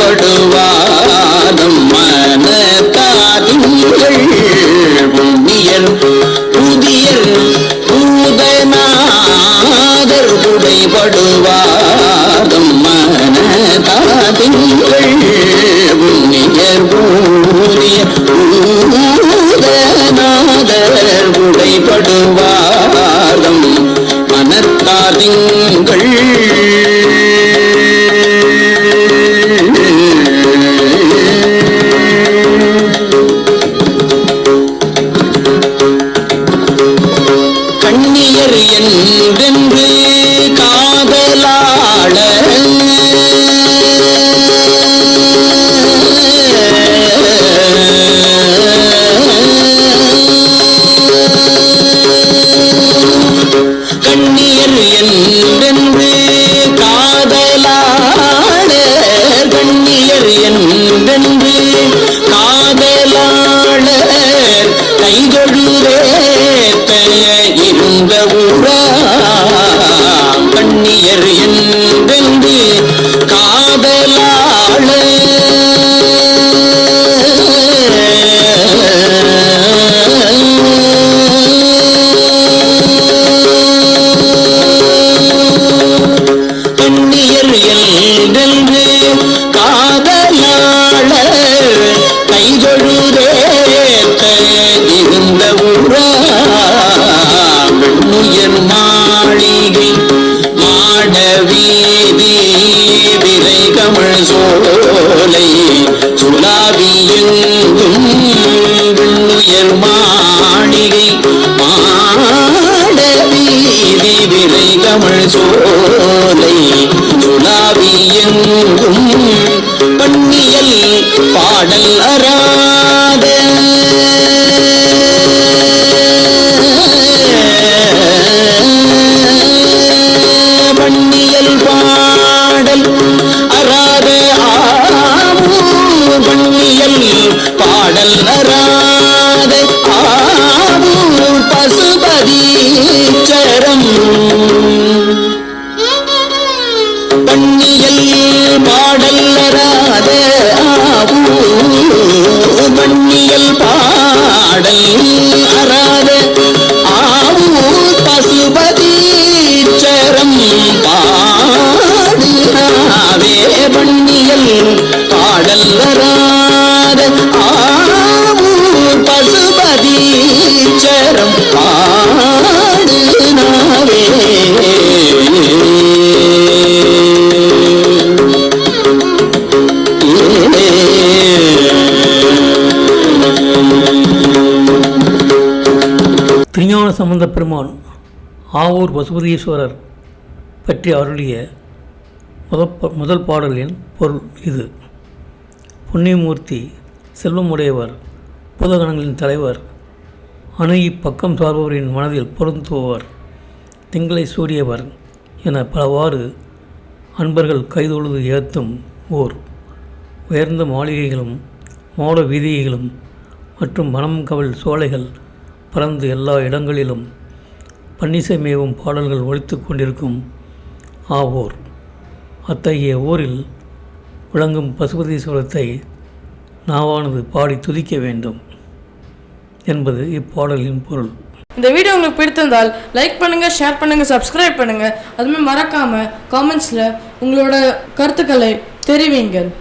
புடைபடுவாரம் மனத்தாரிங்கள் புண்ணியர் புதியர் பூதநாதர் புடைபடுவாரம் மனத்தாரிங்கள் புண்ணியர் பூரிய பூதநாதர் புடைபடுவாரம் மனத்தாரிங்கள் கண்ணியர் என்றென்று காதலாள கண்ணியர் என்றென்று கண்ணியர் சுலாவியெங்கும் உயர் மாளிகை மாட வீதி விரை கமழ் சோலை சுலாவியெங்கும் பண்ணியல் பாடல் அராத பசுபதி சரம் பண்ணியல் பாடல்லராத ஆவூ பண்ணியல் பாடல் அராத ஆவூர் பசுபதி சரம் பாடுறாவே பண்ணியல் பாடல்லரா திருஞான சம்பந்த பெருமான் ஆவூர் பசுபதீஸ்வரர் பற்றி அருளிய முதப்ப முதல் பாடலின் பொருள் இது. புண்ணியமூர்த்தி செல்வமுடையவர் பூதகணங்களின் தலைவர் அணுகி பக்கம் சார்பவரின் மனதில் பொருந்துபவர் திங்களை சூடியவர் என பலவாறு அன்பர்கள் கைதொழுது ஏத்தும் ஓர் உயர்ந்த மாளிகைகளும் மோட வீதிகளும் மற்றும் மனம் கவல் சோலைகள் பறந்து எல்லா இடங்களிலும் பன்னிசை மேவும் பாடல்கள் ஒழித்து கொண்டிருக்கும் ஆவோர். அத்தகைய ஊரில் விளங்கும் பசுபதீஸ்வரத்தை நாவானது பாடி துதிக்க வேண்டும் என்பது இப்பாடலின் பொருள். இந்த வீடியோ உங்களுக்கு பிடித்திருந்தால் லைக் பண்ணுங்கள் ஷேர் பண்ணுங்கள் சப்ஸ்கிரைப் பண்ணுங்கள் அதுமாதிரி மறக்காமல் காமெண்ட்ஸில் உங்களோட கருத்துக்களை தெரிவிங்கள்.